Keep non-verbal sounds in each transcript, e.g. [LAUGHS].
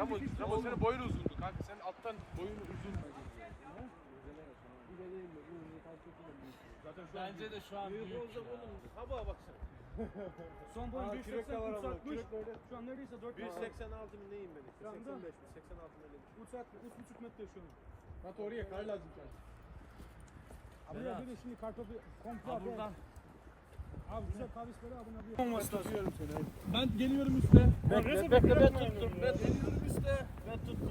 Ama, ama senin boyun uzundu kanka. Senin alttan boyun uzun. Zaten şu an Bence de şu an büyük. Kabağa bak sen. [LAUGHS] Son boy Aa, 1.80 kürek de var ama, 3.60. kürek böyle. Şu an neredeyse 4 1.86 mı neyim ben? Şu anda- 85 mi? 86 mı öyle bir şey. 3.5 metre şu an. Hatta oraya kar lazım ki. Abi Berat. bir de şimdi kartopu komple abi. buradan. Abi güzel kahvesi böyle abone abi. Ben tutuyorum seni. Ben geliyorum üstte. Bekle bekle ben tuttum. Ben geliyorum üstte. Ben tuttum.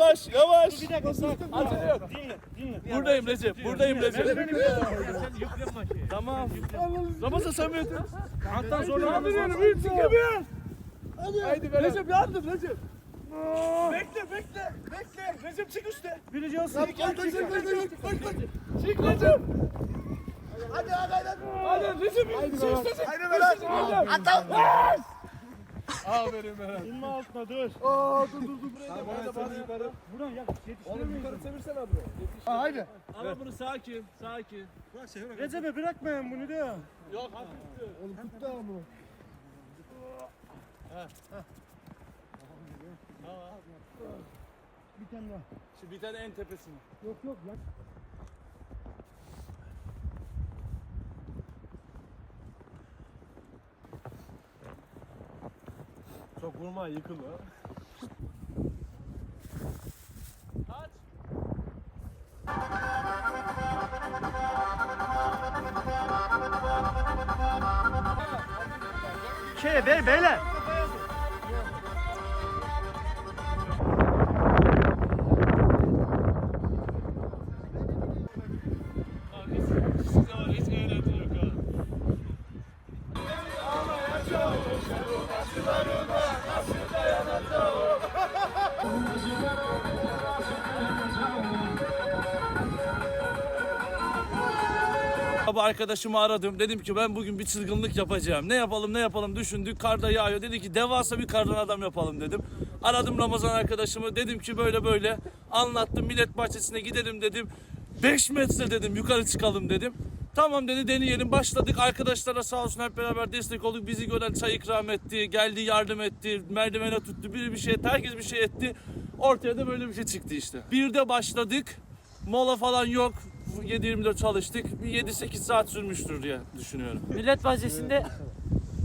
Yavaş yavaş. Bir dakika yok. Dinle dinle. Buradayım Recep. Buradayım Recep. Sen. Tamam. Ramazan samimiyetin. Alttan zorla. Kaldırıyorum. Üç, iki, bir. Haydi be. Recep yardım Recep. Bekle bekle bekle. Recep çık üstte. Birinci olsun. Çık Recep. Çık Recep. Hadi hadi hadi. Hadi Recep. Haydi Berat. Haydi Berat. Atam. Aferin Berat. İnme altına dur. Aa dur dur dur. Buraya da bari. yukarı. Buradan ya Oğlum yetiştiremeyiz. yukarı çevirsene abi. Ha haydi. Ama bunu sakin, sakin. Recep'e bırakmayın bunu da. Yok hafif. Oğlum tuttu ama. Bir tane daha. Şu bir tane en tepesine. Yok yok ya. Çok vurma yıkıl ha. Kaç? Şey be beyler. Abi size Abi arkadaşımı aradım. Dedim ki ben bugün bir çılgınlık yapacağım. Ne yapalım ne yapalım düşündük. Kar da yağıyor. Dedi ki devasa bir kardan adam yapalım dedim. Aradım Ramazan arkadaşımı. Dedim ki böyle böyle. Anlattım millet bahçesine gidelim dedim. 5 metre dedim yukarı çıkalım dedim. Tamam dedi deneyelim başladık arkadaşlara sağ olsun hep beraber destek olduk bizi gören çay ikram etti geldi yardım etti merdivene tuttu biri bir şey etti herkes bir şey etti ortaya da böyle bir şey çıktı işte bir de başladık mola falan yok 7-24 çalıştık bir 7-8 saat sürmüştür diye düşünüyorum. Millet Bahçesi'nde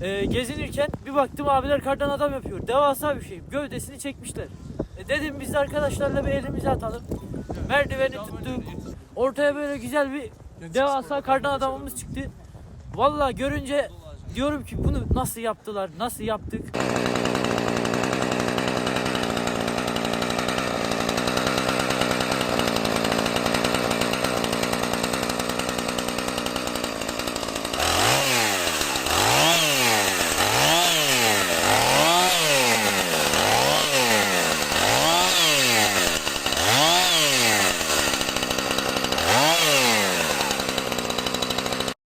e, gezinirken bir baktım abiler kardan adam yapıyor. Devasa bir şey. Gövdesini çekmişler. E, dedim biz de arkadaşlarla bir elimizi atalım. Merdiveni tuttuk. Ortaya böyle güzel bir devasa kardan adamımız çıktı. Vallahi görünce diyorum ki bunu nasıl yaptılar, nasıl yaptık?